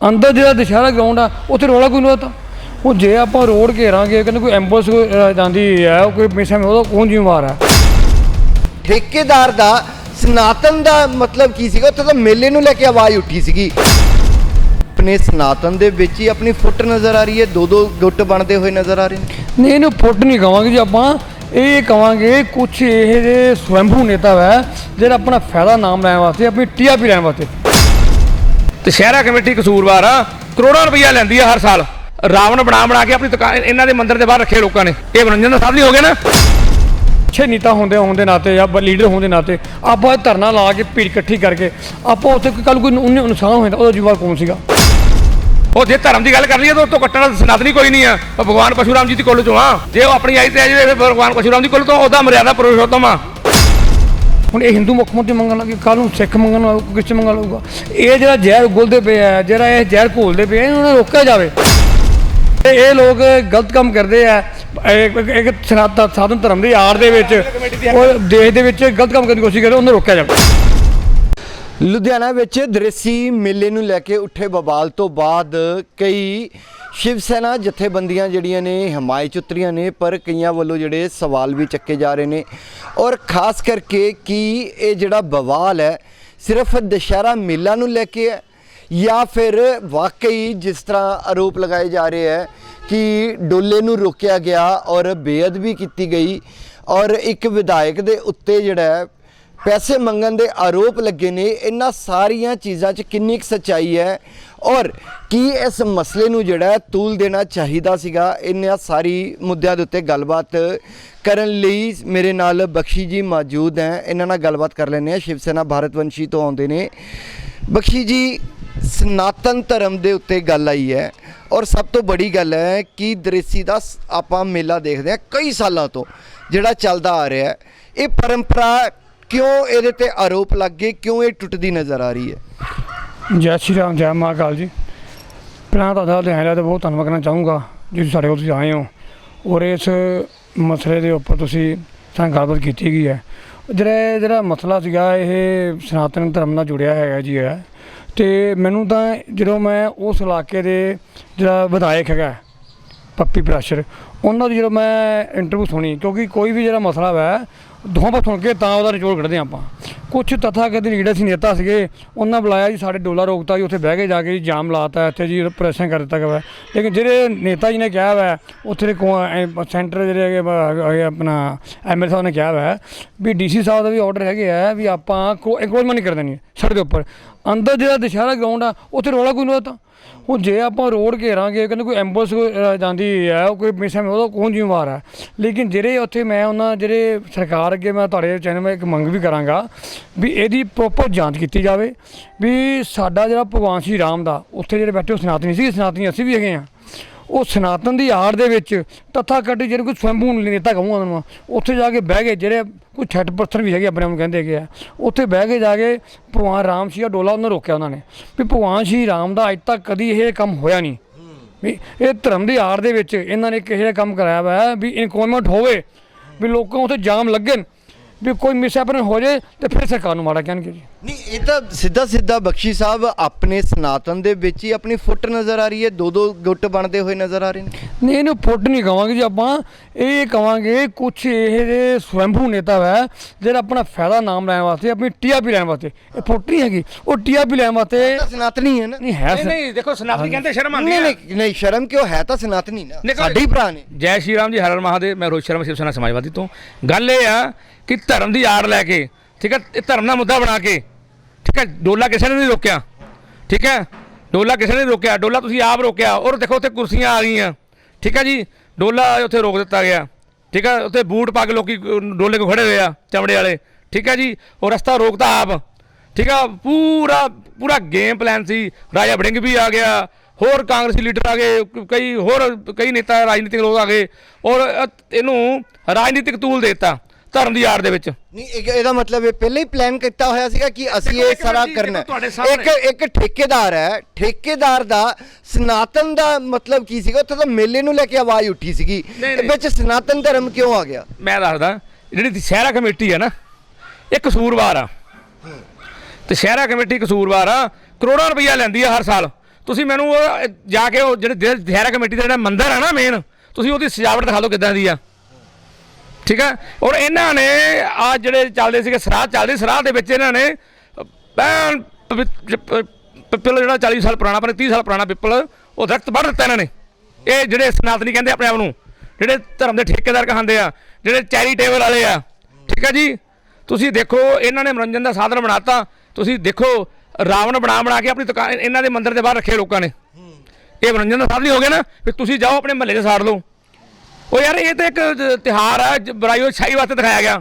ਅੰਦਰ ਜਿਹੜਾ ਦੁਸ਼ਹਿਰਾ ਗਰਾਊਂਡ ਆ ਉੱਥੇ ਰੌਲਾ ਕੋਈ ਨਹੀਂ ਤਾਂ ਉਹ ਜੇ ਆਪਾਂ ਰੋਡ ਘੇਰਾਂਗੇ ਕਹਿੰਦੇ ਕੋਈ ਐਂਬੂਲੈਂਸ ਕੋਈ, ਜਾਂਦੀ ਹੈ ਕੋਈ ਮਿਸਾਂ ਉਹਦਾ ਕੌਣ ਜ਼ਿੰਮੇਵਾਰ ਹੈ? ਠੇਕੇਦਾਰ ਦਾ ਸਨਾਤਨ ਦਾ ਮਤਲਬ ਕੀ ਸੀਗਾ? ਉੱਥੇ ਤਾਂ ਮੇਲੇ ਨੂੰ ਲੈ ਕੇ ਆਵਾਜ਼ ਉੱਠੀ ਸੀਗੀ। ਆਪਣੇ ਸਨਾਤਨ ਦੇ ਵਿੱਚ ਹੀ ਆਪਣੀ ਫੁੱਟ ਨਜ਼ਰ ਆ ਰਹੀ ਹੈ ਦੋ ਦੋ ਗੁੱਟ ਬਣਦੇ ਹੋਏ ਨਜ਼ਰ ਆ ਰਹੇ ਨੇ। ਨਹੀਂ ਇਹਨੂੰ ਫੁੱਟ ਨਹੀਂ ਕਵਾਂਗੇ ਜੀ ਆਪਾਂ। ਇਹ ਕਵਾਂਗੇ ਕੁਝ ਇਹ ਜੇ ਸਵੈੰਭੂ ਨੇਤਾ ਹੈ ਜਿਹੜਾ ਆਪਣਾ ਫਾਇਦਾ ਨਾਮ ਲੈਣ ਵਾਸਤੇ ਆਪਣੀ ਟੀਆਰਪੀ ਲੈਣ ਵਾਸਤੇ। ਤੇ ਸ਼ਹਿਰਾ ਕਮੇਟੀ ਕਸੂਰਵਾਰ ਆ ਕਰੋੜਾਂ ਰੁਪਈਆ ਲੈਂਦੀ ਆ ਹਰ ਸਾਲ। ਰਾਵਣ ਬਣਾ ਬਣਾ ਕੇ ਆਪਣੀ ਦੁਕਾਨ ਇਹਨਾਂ ਦੇ ਮੰਦਿਰ ਦੇ ਬਾਹਰ ਰੱਖੇ ਲੋਕਾਂ ਨੇ। ਇਹ ਮਨੋਰੰਜਨ ਦਾ ਸਾਧਨ ਹੀ ਗਿਆ ਨਾ। ਅੱਛੇ ਨੇਤਾ ਹੁੰਦੇ ਹੋਣ ਦੇ ਨਾਤੇ ਜਾਂ ਲੀਡਰ ਹੋਣ ਦੇ ਨਾਤੇ ਆਪਾਂ ਧਰਨਾ ਲਾ ਕੇ ਭੀੜ ਇਕੱਠੀ ਕਰਕੇ ਆਪਾਂ ਉੱਥੇ ਕੋਈ ਕੱਲ ਕੋਈ ਉਹਨੇ ਨੁਕਸਾਨ ਹੋਇਆ ਉਹਦਾ ਜ਼ਿੰਮੇਵਾਰ ਕੌਣ ਸੀਗਾ? ਉਹ ਜੇ ਧਰਮ ਦੀ ਗੱਲ ਕਰ ਲਈਏ ਤਾਂ ਉਹ ਤੋਂ ਕੱਟਣ ਦਾ ਸਨਾਤਨੀ ਕੋਈ ਨਹੀਂ ਆ। ਭਗਵਾਨ ਪਸ਼ੂਰਾਮ ਜੀ ਦੀ ਕੁੱਲ ਚੋਂ ਆ। ਜੇ ਉਹ ਆਪਣੀ ਆਈ ਤੇ ਆ ਫਿਰ ਭਗਵਾਨ ਪਸ਼ੂਰਾਮ ਦੀ ਕੁੱਲ ਤੋਂ ਉਹਦਾ ਮਰਿਆਦਾ ਪੁਰਸ਼ੋਤਮ ਆ। ਹੁਣ ਇਹ ਹਿੰਦੂ ਮੁੱਖ ਮੰਤਰੀ ਮੰਗਣ ਲੱਗੇ ਕੱਲ ਨੂੰ ਸਿੱਖ ਮੰਗਣ ਨੂੰ ਕ੍ਰਿਸਚਨ ਮੰਗਣ ਲੱਗੂਗਾ ਇਹ ਜਿਹੜਾ ਜ਼ਹਿਰ ਗੁਲਦੇ ਪਏ ਆ ਜਿਹੜਾ ਇਹ ਜ਼ਹਿਰ ਘੋਲਦੇ ਪਏ ਆ ਇਹਨਾਂ ਨੂੰ ਰੋਕਿਆ ਜਾਵੇ। ਤੇ ਇਹ ਲੋਕ ਗਲਤ ਕੰਮ ਕਰਦੇ ਆ ਇੱਕ ਇੱਕ ਸਨਾਤਨ ਸਾਧਨ ਧਰਮ ਦੀ ਆੜ ਦੇ ਵਿੱਚ ਉਹ ਦੇਸ਼ ਦੇ ਵਿੱਚ ਗਲਤ ਕੰਮ ਕਰਨ ਦੀ ਕੋਸ਼ਿਸ਼ ਕਰਦੇ ਉਹਨੂੰ ਰੋਕਿਆ ਜਾਵੇ। ਲੁਧਿਆਣਾ ਵਿੱਚ ਦ੍ਰਿਸ਼ੀ ਮੇਲੇ ਨੂੰ ਲੈ ਕੇ ਉੱਠੇ ਬਵਾਲ ਤੋਂ ਬਾਅਦ ਕਈ ਸ਼ਿਵ ਸੈਨਾ ਜਥੇਬੰਦੀਆਂ ਜਿਹੜੀਆਂ ਨੇ ਹਮਾਇਤ 'ਚ ਉਤਰੀਆਂ ਨੇ, ਪਰ ਕਈਆਂ ਵੱਲੋਂ ਜਿਹੜੇ ਸਵਾਲ ਵੀ ਚੱਕੇ ਜਾ ਰਹੇ ਨੇ। ਔਰ ਖਾਸ ਕਰਕੇ ਕਿ ਇਹ ਜਿਹੜਾ ਬਵਾਲ ਹੈ, ਸਿਰਫ ਦੁਸ਼ਹਿਰਾ ਮੇਲਾ ਨੂੰ ਲੈ ਕੇ ਹੈ, ਜਾਂ ਫਿਰ ਵਾਕਈ ਜਿਸ ਤਰ੍ਹਾਂ ਆਰੋਪ ਲਗਾਏ ਜਾ ਰਹੇ ਹੈ ਕਿ ਡੋਲੇ ਨੂੰ ਰੋਕਿਆ ਗਿਆ ਔਰ ਬੇਅਦਬੀ ਕੀਤੀ ਗਈ ਔਰ ਇੱਕ ਵਿਧਾਇਕ ਦੇ ਉੱਤੇ ਜਿਹੜਾ ਪੈਸੇ ਮੰਗਣ ਦੇ ਆਰੋਪ ਲੱਗੇ ਨੇ, ਇਹਨਾਂ ਸਾਰੀਆਂ ਚੀਜ਼ਾਂ 'ਚ ਕਿੰਨੀ ਕੁ ਸੱਚਾਈ ਹੈ? ਔਰ ਕੀ ਇਸ ਮਸਲੇ ਨੂੰ ਜਿਹੜਾ ਤੂਲ ਦੇਣਾ ਚਾਹੀਦਾ ਸੀਗਾ? ਇਹਨਾਂ ਸਾਰੀ ਮੁੱਦਿਆਂ ਦੇ ਉੱਤੇ ਗੱਲਬਾਤ ਕਰਨ ਲਈ ਮੇਰੇ ਨਾਲ ਬਖਸ਼ੀ ਜੀ ਮੌਜੂਦ ਹੈ। ਇਹਨਾਂ ਨਾਲ ਗੱਲਬਾਤ ਕਰ ਲੈਂਦੇ ਆ ਸ਼ਿਵ ਸੈਨਾ ਭਾਰਤਵੰਸ਼ੀ ਤੋਂ ਆਉਂਦੇ ਨੇ। ਬਖਸ਼ੀ ਜੀ, ਸਨਾਤਨ ਧਰਮ ਦੇ ਉੱਤੇ ਗੱਲ ਆਈ ਹੈ। ਔਰ ਸਭ ਤੋਂ ਬੜੀ ਗੱਲ ਹੈ ਕਿ ਦ੍ਰਿਸ਼ੀ ਦਾ ਸ- ਆਪਾਂ ਮੇਲਾ ਦੇਖਦੇ ਹਾਂ ਕਈ ਸਾਲਾਂ ਤੋਂ, ਜਿਹੜਾ ਚੱਲਦਾ ਆ ਰਿਹਾ ਹੈ। ਇਹ ਪਰੰਪਰਾ ਕਿਉਂ ਇਹਦੇ ਤੇ ਆਰੋਪ ਲੱਗ ਗਏ? ਕਿਉਂ ਇਹ ਟੁੱਟਦੀ ਨਜ਼ਰ ਆ ਰਹੀ ਹੈ? ਜੈ ਸ਼੍ਰੀ ਰਾਮ, ਜੈ ਮਹਾਕਾਲ ਜੀ। ਪਹਿਲਾਂ ਤੁਹਾਡਾ ਲੁਧਿਆਣਾ ਦਾ ਬਹੁਤ ਧੰਨਵਾਦ ਕਰਨਾ ਚਾਹੂੰਗਾ, ਜੀ ਸਾਡੇ ਕੋਲ ਤੁਸੀਂ ਆਏ ਹੋ। ਔਰ ਇਸ ਮਸਲੇ ਦੇ ਉੱਪਰ ਤੁਸੀਂ ਸਾਨੂੰ ਗੱਲਬਾਤ ਕੀਤੀ ਗਈ ਹੈ। ਜਿਹੜਾ ਇਹ ਜਿਹੜਾ ਮਸਲਾ ਸੀਗਾ, ਇਹ ਸਨਾਤਨ ਧਰਮ ਨਾਲ ਜੁੜਿਆ ਹੈਗਾ ਜੀ ਹੈ ਤੇ ਮੈਨੂੰ ਤਾਂ ਜਦੋਂ ਮੈਂ ਉਸ ਇਲਾਕੇ ਦੇ ਜਿਹੜਾ ਵਿਧਾਇਕ ਹੈਗਾ, ਪੱਪੀ ਪ੍ਰਾਸ਼ਰ ਉਹਨਾਂ ਦੀ ਜਦੋਂ ਮੈਂ ਇੰਟਰਵਿਊ ਸੁਣੀ, ਕਿਉਂਕਿ ਕੋਈ ਵੀ ਜਿਹੜਾ ਮਸਲਾ ਹੈ ਦੋਹਾਂ ਪਾਸੇ ਸੁਣ ਕੇ ਤਾਂ ਉਹਦਾ ਨਿਚੋੜ ਕੱਢਦੇ ਹਾਂ ਆਪਾਂ। ਕੁਝ ਤਥਾਕਥਿਤ ਜਿਹੜੇ ਸੀ ਨੇਤਾ ਸੀਗੇ, ਉਹਨਾਂ ਬੁਲਾਇਆ ਜੀ, ਸਾਡੇ ਡੋਲਾ ਰੋਕਤਾ ਜੀ, ਉੱਥੇ ਬਹਿ ਕੇ ਜਾ ਕੇ ਜੀ ਜਾਮ ਲਾਤਾ, ਇੱਥੇ ਜੀ ਪ੍ਰੈਸ਼ਨ ਕਰ ਦਿੱਤਾ ਗਿਆ ਲੇਕਿਨ ਜਿਹੜੇ ਨੇਤਾ ਜੀ ਨੇ ਕਿਹਾ ਵਾ, ਉੱਥੇ ਦੇ ਕੋ- ਸੈਂਟਰ ਜਿਹੜੇ ਹੈਗੇ ਹੈਗੇ ਆਪਣਾ ਐਮਐਲ ਸਾਹਿਬ ਨੇ ਕਿਹਾ ਵਾ ਵੀ ਡੀਸੀ ਸਾਹਿਬ ਦਾ ਵੀ ਆਰਡਰ ਹੈਗੇ ਆ ਵੀ ਆਪਾਂ ਕੋਈ ਇਨਕੁਆਇਰੀ ਨਹੀਂ ਕਰ ਦੇਣੀ ਸੜਕ ਦੇ ਉੱਪਰ। ਅੰਦਰ ਜਿਹੜਾ ਦੁਸ਼ਹਿਰਾ ਗਰਾਊਂਡ ਆ, ਉੱਥੇ ਰੌਲਾ ਕੋਈ ਨਹੀਂ ਤਾਂ ਹੁਣ ਜੇ ਆਪਾਂ ਰੋਡ ਘੇਰਾਂਗੇ, ਕਹਿੰਦੇ ਕੋਈ ਐਂਬੂਲੈਂਸ ਜਾਂਦੀ ਹੈ, ਉਹ ਕੋਈ ਮਿਸਾਂ ਉਹਦਾ ਕੌਣ ਜ਼ਿੰਮੇਵਾਰ ਹੈ। ਲੇਕਿਨ ਜਿਹੜੇ ਉੱਥੇ ਮੈਂ ਉਹਨਾਂ, ਜਿਹੜੇ ਸਰਕਾਰ ਅੱਗੇ ਮੈਂ ਤੁਹਾਡੇ ਚੈਨਲ 'ਤੇ ਇੱਕ ਮੰਗ ਵੀ ਕਰਾਂਗਾ ਵੀ ਇਹਦੀ ਪ੍ਰੋਪਰ ਜਾਂਚ ਕੀਤੀ ਜਾਵੇ, ਵੀ ਸਾਡਾ ਜਿਹੜਾ ਭਗਵਾਨ ਸ਼੍ਰੀ ਰਾਮ ਦਾ, ਉੱਥੇ ਜਿਹੜੇ ਬੈਠੇ ਉਹ ਸਨਾਤਨੀ ਸੀ, ਸਨਾਤਨੀ ਅਸੀਂ ਵੀ ਹੈਗੇ ਆ ਉਹ ਸਨਾਤਨ ਦੀ ਆੜ ਦੇ ਵਿੱਚ ਤਥਾ ਕੱਢੀ ਜਿਹੜੇ ਕੋਈ ਸਵੈੰਭੂ ਨੇਤਾ ਕਹੂੰਗਾ ਉਹਨਾਂ ਨੂੰ ਉੱਥੇ ਜਾ ਕੇ ਬਹਿ ਗਏ, ਜਿਹੜੇ ਕੋਈ ਛੱਟ ਪਰਸਨ ਵੀ ਹੈਗੇ ਆਪਣੇ ਆਪ ਨੂੰ ਕਹਿੰਦੇ ਹੈਗੇ ਆ। ਉੱਥੇ ਬਹਿ ਕੇ ਜਾ ਕੇ ਭਗਵਾਨ ਰਾਮ ਸੀ ਡੋਲਾ ਉਹਨਾਂ ਰੋਕਿਆ ਉਹਨਾਂ ਨੇ ਵੀ ਭਗਵਾਨ ਸ਼੍ਰੀ ਰਾਮ ਦਾ ਅੱਜ ਤੱਕ ਕਦੀ ਇਹ ਕੰਮ ਹੋਇਆ ਨਹੀਂ। ਵੀ ਇਹ ਧਰਮ ਦੀ ਆੜ ਦੇ ਵਿੱਚ ਇਹਨਾਂ ਨੇ ਕਿਸੇ ਕੰਮ ਕਰਾਇਆ ਹੋਇਆ ਵੀ ਇਨਕੁਆਇਰਮੈਂਟ ਹੋਵੇ, ਵੀ ਲੋਕਾਂ ਉੱਥੇ ਜਾਮ ਲੱਗਣ। ਵੀ ਕੋਈ ਮਿਸਹੈਪਨ ਹੋ ਜਾਏ ਤੇ ਫਿਰ ਸਰਕਾਰ ਨੂੰ ਮਾੜਾ ਕਹਿਣਗੇ ਜੀ। ਨਹੀਂ ਇਹ ਤਾਂ ਸਿੱਧਾ ਸਿੱਧਾ ਬਖਸ਼ੀ ਸਾਹਿਬ ਆਪਣੇ ਸਨਾਤਨ ਦੇ ਵਿੱਚ ਹੀ ਆਪਣੀ ਫੁੱਟ ਨਜ਼ਰ ਆ ਰਹੀ ਹੈ ਦੋ ਦੋ ਗੁੱਟ ਬਣਦੇ ਹੋਏ ਨਜ਼ਰ ਆ ਰਹੇ ਨੇ। ਨਹੀਂ ਇਹਨੂੰ ਫੁੱਟ ਨਹੀਂ ਕਵਾਂਗੇ ਜੀ ਆਪਾਂ। ਇਹ ਕਵਾਂਗੇ ਕੁਝ ਇਹ ਜੇ ਸਵੈੰਭੂ ਨੇਤਾ ਹੈ ਜਿਹੜਾ ਆਪਣਾ ਫਾਇਦਾ ਨਾਮ ਲੈਣ ਵਾਸਤੇ ਆਪਣੀ ਟੀਆਰਪੀ ਲੈਣ ਵਾਸਤੇ। ਇਹ ਫੁੱਟ ਨਹੀਂ ਹੈਗੀ। ਉਹ ਟੀਆਰਪੀ ਲੈਣ ਵਾਸਤੇ ਸਨਾਤਨੀ ਹੈ ਨਾ। ਨਹੀਂ ਹੈ ਨਹੀਂ ਨਹੀਂ ਦੇਖੋ ਸਨਾਤਨੀ ਕਹਿੰਦੇ ਸ਼ਰਮ ਆਉਂਦੀ ਨਹੀਂ ਆ ਨਹੀਂ ਨਹੀਂ ਸ਼ਰਮ ਕਿਉਂ? ਹੈ ਤਾਂ ਸਨਾਤਨੀ ਨਾ। ਸਾਡੇ ਹੀ ਭਰਾ ਨੇ। ਜੈ ਸ਼੍ਰੀ ਰਾਮ ਜੀ ਹਰ ਹਰ ਮਹਾਦੇਵ ਮੈਂ ਰੋਹਿਤ ਸ਼ਰਮਾ ਸ਼ਿਵ ਸੈਨਾ ਸਮਾਜਵਾਦੀ ਤੋਂ। ਗੱਲ ਇਹ ਆ ਕਿ ਧਰਮ ਦੀ ਆੜ ਲੈ ਕੇ, ਠੀਕ ਹੈ, ਇਹ ਧਰਮ ਦਾ ਮੁੱਦਾ ਬਣਾ ਕੇ, ਠੀਕ ਹੈ, ਡੋਲਾ ਕਿਸੇ ਨੇ ਨਹੀਂ ਰੋਕਿਆ, ਠੀਕ ਹੈ, ਡੋਲਾ ਕਿਸੇ ਨੇ ਰੋਕਿਆ, ਡੋਲਾ ਤੁਸੀਂ ਆਪ ਰੋਕਿਆ, ਔਰ ਦੇਖੋ ਉੱਥੇ ਕੁਰਸੀਆਂ ਆ ਗਈਆਂ, ਠੀਕ ਹੈ ਜੀ, ਡੋਲਾ ਉੱਥੇ ਰੋਕ ਦਿੱਤਾ ਗਿਆ, ਠੀਕ ਹੈ, ਉੱਥੇ ਬੂਟ ਪਾ ਕੇ ਲੋਕੀ ਡੋਲੇ ਕੋ ਖੜੇ ਹੋਏ ਆ, ਚਮੜੇ ਵਾਲੇ, ਠੀਕ ਹੈ ਜੀ, ਉਹ ਰਸਤਾ ਰੋਕਤਾ ਆਪ, ਠੀਕ ਆ ਪੂਰਾ ਪੂਰਾ ਗੇਮ ਪਲਾਨ ਸੀ, ਰਾਜਾ ਬੜਿੰਗ ਵੀ ਆ ਗਿਆ, ਹੋਰ ਕਾਂਗਰਸੀ ਲੀਡਰ ਆ ਗਏ, ਕਈ ਹੋਰ, ਕਈ ਨੇਤਾ ਰਾਜਨੀਤਿਕ ਲੋਕ ਆ ਗਏ, ਔਰ ਇਹਨੂੰ ਰਾਜਨੀਤਿਕ ਤੂਲ ਦੇ ਦਿੱਤਾ ਧਰਮ ਦੀ ਆੜ ਦੇ ਵਿੱਚ। ਨਹੀਂ ਇੱਕ ਇਹਦਾ ਮਤਲਬ ਇਹ ਪਹਿਲਾਂ ਹੀ ਪਲਾਨ ਕੀਤਾ ਹੋਇਆ ਸੀਗਾ ਕਿ ਅਸੀਂ ਦੇਖੋ, ਇਹ ਇੱਕ ਸਾਰਾ ਮਿੰਟ ਜੀ, ਕਰਨਾ ਦੇਖੋ ਤੁਹਾਡੇ ਹੈ। ਸਾਹਮਣੇ। ਇੱਕ ਇੱਕ ਠੇਕੇਦਾਰ ਹੈ ਠੇਕੇਦਾਰ ਦਾ ਸਨਾਤਨ ਦਾ ਮਤਲਬ ਕੀ ਸੀਗਾ? ਉੱਥੇ ਤਾਂ ਮੇਲੇ ਨੂੰ ਲੈ ਕੇ ਆਵਾਜ਼ ਉੱਠੀ ਸੀਗੀ। ਨਹੀਂ, ਇਹ ਵਿੱਚ ਸਨਾਤਨ ਧਰਮ ਕਿਉਂ ਆ ਗਿਆ? ਮੈਂ ਦੱਸਦਾ ਜਿਹੜੀ ਸ਼ਹਿਰਾ ਕਮੇਟੀ ਹੈ ਨਾ ਇਹ ਕਸੂਰਵਾਰ ਆ। ਤੇ ਸ਼ਹਿਰਾ ਕਮੇਟੀ ਕਸੂਰਵਾਰ ਆ ਕਰੋੜਾਂ ਰੁਪਈਆ ਲੈਂਦੀ ਆ ਹਰ ਸਾਲ। ਤੁਸੀਂ ਮੈਨੂੰ ਉਹ ਜਾ ਕੇ ਉਹ ਜਿਹੜੇ ਦਿਹਾੜਾ ਕਮੇਟੀ ਦਾ ਜਿਹੜਾ ਮੰਦਿਰ ਹੈ ਨਾ ਮੇਨ ਤੁਸੀਂ ਉਹਦੀ ਸਜਾਵਟ ਦਿਖਾ ਦਿਓ ਕਿੱਦਾਂ ਦੀ ਆ। ਠੀਕ ਹੈ ਔਰ ਇਹਨਾਂ ਨੇ ਆ ਜਿਹੜੇ ਚੱਲਦੇ ਸੀਗੇ ਸਰਾਧ ਚੱਲਦੇ ਸਰਾਧ ਦੇ ਵਿੱਚ ਇਹਨਾਂ ਨੇ ਪੈਨ ਪਿੱਪਲ ਜਿਹੜਾ 40 ਸਾਲ ਪੁਰਾਣਾ ਪਰ 30 ਸਾਲ ਪੁਰਾਣਾ ਪਿੱਪਲ, ਉਹ ਦਰਖਤ ਵੱਢ ਦਿੱਤਾ ਇਹਨਾਂ ਨੇ। ਇਹ ਜਿਹੜੇ ਸਨਾਤਨੀ ਕਹਿੰਦੇ ਆਪਣੇ ਆਪ ਨੂੰ, ਜਿਹੜੇ ਧਰਮ ਦੇ ਠੇਕੇਦਾਰ ਕਹਾਂਦੇ ਆ, ਜਿਹੜੇ ਚੈਰੀਟੇਬਲ ਵਾਲੇ ਆ, ਠੀਕ ਹੈ ਜੀ? ਤੁਸੀਂ ਦੇਖੋ, ਇਹਨਾਂ ਨੇ ਮਨੋਰੰਜਨ ਦਾ ਸਾਧਨ ਬਣਾਤਾ। ਤੁਸੀਂ ਦੇਖੋ, ਰਾਵਣ ਬਣਾ ਬਣਾ ਕੇ ਆਪਣੀ ਦੁਕਾਨ ਇਹਨਾਂ ਦੇ ਮੰਦਿਰ ਦੇ ਬਾਹਰ ਰੱਖੇ ਲੋਕਾਂ ਨੇ। ਇਹ ਮਨੋਰੰਜਨ ਦਾ ਸਾਧਨ ਹੀ ਹੋ ਗਿਆ ਨਾ। ਵੀ ਤੁਸੀਂ ਜਾਓ, ਆਪਣੇ ਮਹੱਲੇ 'ਚ ਸਾੜ ਲਓ। ਉਹ ਯਾਰ ਇਹ ਤਾਂ ਇੱਕ ਤਿਉਹਾਰ ਆ ਜ- ਬੁਰਾਈ ਛਾਈ ਵਾਸਤੇ ਦਿਖਾਇਆ ਗਿਆ।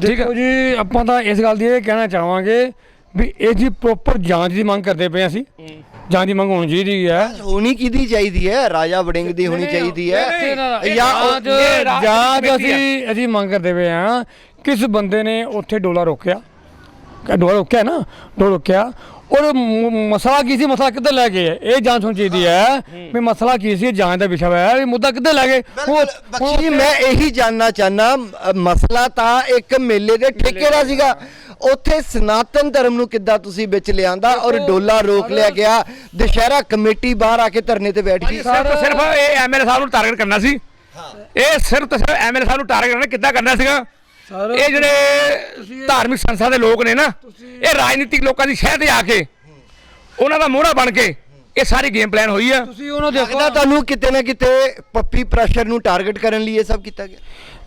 ਠੀਕ ਹੈ ਦੇਖੋ ਜੀ ਆਪਾਂ ਤਾਂ ਇਸ ਗੱਲ ਦੀ ਇਹ ਕਹਿਣਾ ਚਾਹਾਂਗੇ ਵੀ ਇਹ ਜੀ ਪ੍ਰੋਪਰ ਜਾਂਚ ਦੀ ਮੰਗ ਕਰਦੇ ਪਏ ਅਸੀਂ। ਜਾਂਚ ਦੀ ਮੰਗ ਹੋਣੀ ਚਾਹੀਦੀ ਹੈ। ਹੋਣੀ ਕਿਹਦੀ ਚਾਹੀਦੀ ਹੈ? ਰਾਜਾ ਵੜਿੰਗ ਦੀ ਹੋਣੀ ਚਾਹੀਦੀ ਹੈ। ਜਾਂ ਜਾਂਚ ਆ। ਅਸੀਂ ਅਸੀਂ ਮੰਗ ਕਰਦੇ ਪਏ ਹਾਂ ਕਿਸ ਬੰਦੇ ਨੇ ਉੱਥੇ ਡੋਲਾ ਰੋਕਿਆ? ਕਿ ਡੋਲਾ ਰੋਕਿਆ ਨਾ ਡੋਲਾ ਰੋਕਿਆ ਔਰ ਮ- ਮਸਲਾ ਕੀ ਸੀ? ਮਸਲਾ ਕਿੱਧਰ ਲੈ ਗਏ? ਇਹ ਜਾਂਚ ਹੋਣੀ ਚਾਹੀਦੀ ਹੈ। ਵੀ ਮਸਲਾ ਕੀ ਸੀ? ਇਹ ਜਾਂਚ ਦਾ ਵਿਸ਼ਾ ਹੈ। ਇਹ ਮੁੱਦਾ ਕਿੱਧਰ ਲੈ ਗਏ? ਬਿਲਕੁਲ। ਬਖਸ਼ੀ ਜੀ ਮੈਂ ਇਹੀ ਜਾਨਣਾ ਚਾਹਨਾ ਮਸਲਾ ਤਾਂ ਇੱਕ ਮੇਲੇ ਦੇ ਠੇਕੇ ਦਾ ਸੀਗਾ। ਉੱਥੇ ਸਨਾਤਨ ਧਰਮ ਨੂੰ ਕਿੱਦਾਂ ਤੁਸੀਂ ਵਿੱਚ ਲਿਆਂਦਾ ਔਰ ਡੋਲਾ ਰੋਕ ਲਿਆ ਗਿਆ ਦੁਸ਼ਹਿਰਾ ਕਮੇਟੀ ਬਾਹਰ ਆ ਕੇ ਧਰਨੇ ਤੇ ਬੈਠ ਗਈ। ਸਿਰਫ ਸਿਰਫ ਇਹ ਐਮਐਲਏ ਸਾਹਿਬ ਨੂੰ ਟਾਰਗੇਟ ਕਰਨਾ ਸੀ। ਇਹ ਸਿਰਫ ਤੇ ਸਿਰਫ ਐਮਐਲਏ ਸਾਹਿਬ ਨੂੰ ਟਾਰਗੇਟ ਕਰਨਾ ਕਿੱਦਾਂ ਕਰਨਾ ਸੀਗਾ? ਇਹ ਜਿਹੜੇ ਧਾਰਮਿਕ ਸੰਸਥਾ ਦੇ ਲੋਕ ਨੇ ਨਾ ਇਹ ਰਾਜਨੀਤਿਕ ਲੋਕਾਂ ਦੀ ਸ਼ਹਿਰ ਤੇ ਆ ਕੇ ਉਹਨਾਂ ਦਾ ਮੋਹਰਾ ਬਣ ਕੇ ਇਹ ਸਾਰੀ ਗੇਮ ਪਲਾਨ ਹੋਈ ਆ। ਤੁਸੀਂ ਉਹਨੂੰ ਦੇਖੋ। ਤੁਹਾਨੂੰ ਕਿਤੇ ਨਾ ਕਿਤੇ ਪੱਪੀ ਪ੍ਰੈਸ਼ਰ ਨੂੰ ਟਾਰਗੇਟ ਕਰਨ ਲਈ ਇਹ ਸਭ ਕੀਤਾ ਗਿਆ।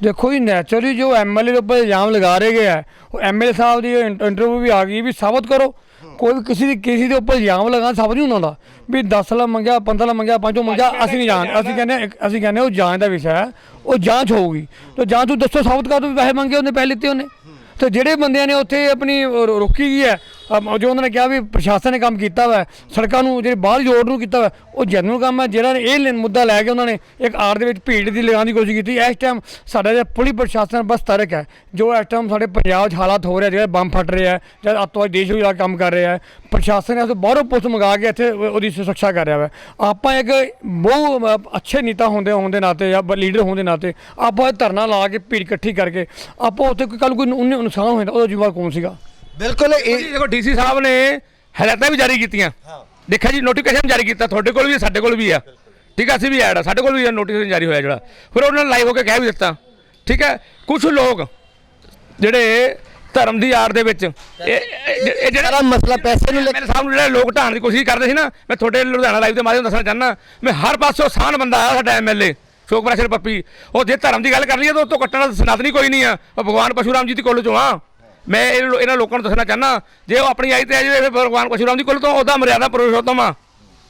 ਦੇਖੋ ਜੀ ਨੈਚੁਰਲੀ ਜੋ ਐਮਐਲਏ ਦੇ ਉੱਪਰ ਇਲਜ਼ਾਮ ਲਗਾ ਰਹੇ ਗਏ ਹੈ ਉਹ ਐਮਐਲਏ ਸਾਹਿਬ ਦੀ ਇੰਟਰਵਿਊ ਵੀ ਆ ਗਈ ਵੀ ਸਾਬਤ ਕਰੋ। ਕੋਈ ਵੀ ਕਿਸੇ ਦੀ ਕਿਸੇ ਦੇ ਉੱਪਰ ਇਲਜ਼ਾਮ ਲਗਾਉਣਾ ਸਾਬਤ ਨਹੀਂ ਹੁੰਦਾ ਵੀ 10 ਲੱਖ ਮੰਗਿਆ 15 ਲੱਖ ਮੰਗਿਆ ਪੰਜੋ ਮੰਗਿਆ ਅਸੀਂ ਨਹੀਂ ਜਾਣ ਅਸੀਂ ਕਹਿੰਦੇ ਅਸੀਂ ਕਹਿੰਦੇ ਉਹ ਜਾਂਚ ਦਾ ਵਿਸ਼ਾ ਹੈ ਉਹ ਜਾਂਚ ਹੋਊਗੀ। ਤੇ ਜਾਂਚ ਨੂੰ ਦੱਸੋ ਸਾਬਤ ਕਰ ਦੋ ਵੀ ਪੈਸੇ ਮੰਗੇ ਉਹਨੇ ਪੈਸੇ ਲਿੱਤੇ ਉਹਨੇ। ਤੇ ਜਿਹੜੇ ਬੰਦਿਆਂ ਨੇ ਉੱਥੇ ਆਪਣੀ ਰੋਕੀ ਗਈ ਹੈ ਜੋ ਉਹਨਾਂ ਨੇ ਕਿਹਾ ਵੀ ਪ੍ਰਸ਼ਾਸਨ ਨੇ ਕੰਮ ਕੀਤਾ ਵਾ, ਸੜਕਾਂ ਨੂੰ ਜਿਹੜੇ ਬਾਹਰ ਜੋੜ ਨੂੰ ਕੀਤਾ ਵਾ, ਉਹ ਜਨਰਲ ਕੰਮ ਹੈ। ਜਿਹੜਾ ਇਹ ਲ- ਮੁੱਦਾ ਲੈ ਕੇ ਉਹਨਾਂ ਨੇ ਇੱਕ ਆੜ ਦੇ ਵਿੱਚ ਭੀੜ ਦੀ ਲਗਾਉਣ ਦੀ ਕੋਸ਼ਿਸ਼ ਕੀਤੀ। ਇਸ ਟਾਈਮ ਸਾਡਾ ਜਿਹੜਾ ਪੁਲਿਸ ਪ੍ਰਸ਼ਾਸਨ ਬਸ ਤਰਕ ਹੈ, ਜੋ ਇਸ ਟਾਈਮ ਸਾਡੇ ਪੰਜਾਬ 'ਚ ਹਾਲਾਤ ਹੋ ਰਿਹਾ ਜਿਹੜੇ ਬੰਬ ਫਟ ਰਿਹਾ ਆ ਜਦ ਅੱਤਵਾਦ ਦੇਸ਼ ਵਿੱਚ ਕੰਮ ਕਰ ਰਿਹਾ ਹੈ, ਪ੍ਰਸ਼ਾਸਨ ਇਸ ਬਾਹਰੋਂ ਪੁਲਿਸ ਮੰਗਾ ਕੇ ਇੱਥੇ ਉਹਦੀ ਸੁਰੱਖਿਆ ਕਰ ਰਿਹਾ ਵਾ। ਆਪਾਂ ਇੱਕ ਬਹੁ ਅੱਛੇ ਨੇਤਾ ਹੁੰਦੇ ਹੋਣ ਦੇ ਨਾਤੇ ਜਾਂ ਲੀਡਰ ਹੋਣ ਦੇ ਨਾਤੇ ਆਪਾਂ ਧਰਨਾ ਲਾ ਕੇ ਭੀੜ ਇਕੱਠੀ ਕਰਕੇ ਆਪਾਂ ਉੱਥੇ ਕੋਈ ਕੱਲ ਕੋਈ ਨੂੰ- ਨੁਕਸਾਨ ਹੋਇਆ ਉਹਦਾ ਜ਼ਿੰਮੇਵਾਰ ਕੌਣ ਸੀਗਾ? ਬਿਲਕੁਲ ਇਹ ਦੇਖੋ ਡੀਸੀ ਸਾਹਿਬ ਨੇ ਹਦਾਇਤਾਂ ਵੀ ਜਾਰੀ ਕੀਤੀਆਂ। ਦੇਖਿਆ ਜੀ ਨੋਟੀਫਿਕੇਸ਼ਨ ਜਾਰੀ ਕੀਤਾ ਤੁਹਾਡੇ ਕੋਲ ਵੀ ਹੈ, ਸਾਡੇ ਕੋਲ ਵੀ ਆ ਠੀਕ ਹੈ ਅਸੀਂ ਵੀ ਐਡ ਆ ਸਾਡੇ ਕੋਲ ਵੀ ਨੋਟੀਫਿਕੇਸ਼ਨ ਜਾਰੀ ਹੋਇਆ ਜਿਹੜਾ। ਫਿਰ ਉਹਨਾਂ ਨੇ ਲਾਈਵ ਹੋ ਕੇ ਕਹਿ ਵੀ ਦਿੱਤਾ। ਠੀਕ ਹੈ ਕੁਝ ਲੋਕ ਜਿਹੜੇ ਧਰਮ ਦੀ ਆੜ ਦੇ ਵਿੱਚ ਇਹ ਜਿਹੜਾ ਮਸਲਾ ਪੈਸੇ ਨੂੰ ਲੈ ਕੇ ਨੂੰ ਜਿਹੜੇ ਲੋਕ ਢਾਣ ਦੀ ਕੋਸ਼ਿਸ਼ ਕਰਦੇ ਸੀ ਨਾ ਮੈਂ ਤੁਹਾਡੇ ਲੁਧਿਆਣਾ ਲਾਈਵ ਦੇ ਮਾਧਿਅਮ ਦੱਸਣਾ ਚਾਹੁੰਦਾ ਮੈਂ ਹਰ ਪਾਸੋਂ ਆਸਾਨ ਬੰਦਾ ਆ ਸਾਡਾ ਐਮਐਲਏ ਸ਼ੋਕ ਪ੍ਰੈਸ਼ਰ ਪੱਪੀ। ਉਹ ਜੇ ਧਰਮ ਦੀ ਗੱਲ ਕਰ ਲਈਏ ਤਾਂ ਉਹ ਤੋਂ ਕੱਟਣ ਦਾ ਸਨਾਤਨੀ ਕੋਈ ਨਹੀਂ ਆ। ਉਹ ਭਗਵਾਨ ਪਸ਼ੂਰਾਮ ਜੀ ਦੀ ਕੋਲ ਚੋਂ ਆ। ਮੈਂ ਇਹ ਇਹਨਾਂ ਲੋਕਾਂ ਨੂੰ ਦੱਸਣਾ ਚਾਹੁੰਦਾ ਜੇ ਉਹ ਆਪਣੀ ਆਈ ਤੇ ਆ ਜਾਵੇ ਫਿਰ ਭਗਵਾਨ ਪਸ਼ੂਰਾਮ ਦੀ ਕੋਲ ਤੋਂ ਉਹਦਾ ਮਰਿਆਦਾ ਪੁਰਸ਼ੋਤਮ ਆ।